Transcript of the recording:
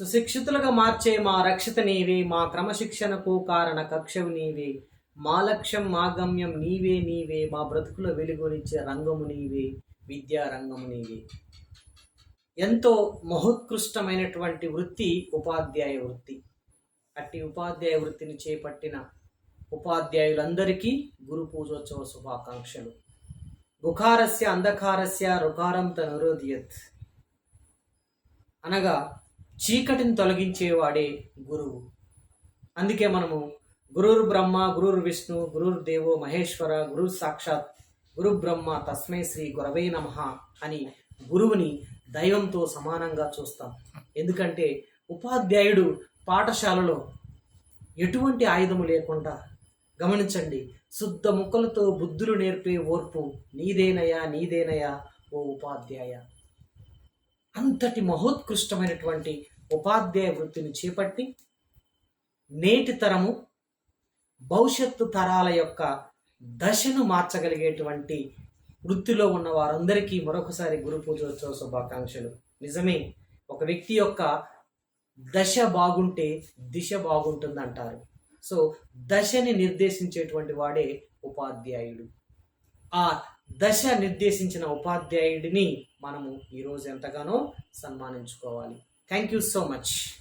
సుశిక్షితులుగా మార్చే మా రక్షిత నీవే మా క్రమశిక్షణకు కారణ కక్షవు నీవే. మా లక్ష్యం మా గమ్యం నీవే నీవే. మా బ్రతుకుల వెలుగునిచ్చే రంగము నీవే విద్యా రంగము నీవే. ఎంతో మహోత్కృష్టమైనటువంటి వృత్తి ఉపాధ్యాయ వృత్తి. అట్టి ఉపాధ్యాయ వృత్తిని చేపట్టిన ఉపాధ్యాయులందరికీ గురు పూజోత్సవ శుభాకాంక్షలు. బుఖారస్య అంధకారస్య రుకారం తనురోధియత్ అనగా చీకటిని తొలగించేవాడే గురువు. అందుకే మనము గురుర్ బ్రహ్మ గురుర్ విష్ణు గురుర్ దేవో మహేశ్వర గురు సాక్షాత్ గురు బ్రహ్మ తస్మై శ్రీ గురవే నమ అని గురువుని దైవంతో సమానంగా చూస్తాం. ఎందుకంటే ఉపాధ్యాయుడు పాఠశాలలో ఎటువంటి ఆయుధము లేకుండా గమనించండి శుద్ధ ముక్కలతో బుద్ధులు నేర్పే ఓర్పు నీదేనయా నీదేనయా ఓ ఉపాధ్యాయ. అంతటి మహోత్కృష్టమైనటువంటి ఉపాధ్యాయ వృత్తిని చేపట్టి నేటి తరము భవిష్యత్తు తరాల యొక్క దశను మార్చగలిగేటువంటి వృత్తిలో ఉన్న వారందరికీ మరొకసారి గురు పూజోత్సవ శుభాకాంక్షలు. నిజమే ఒక వ్యక్తి యొక్క దశ బాగుంటే దిశ బాగుంటుందంటారు. సో దశని నిర్దేశించేటువంటి వాడే ఉపాధ్యాయుడు. ఆ దశ నిర్దేశించిన ఉపాధ్యాయుడిని మనము ఈరోజు ఎంతగానో సన్మానించుకోవాలి. Thank you so much.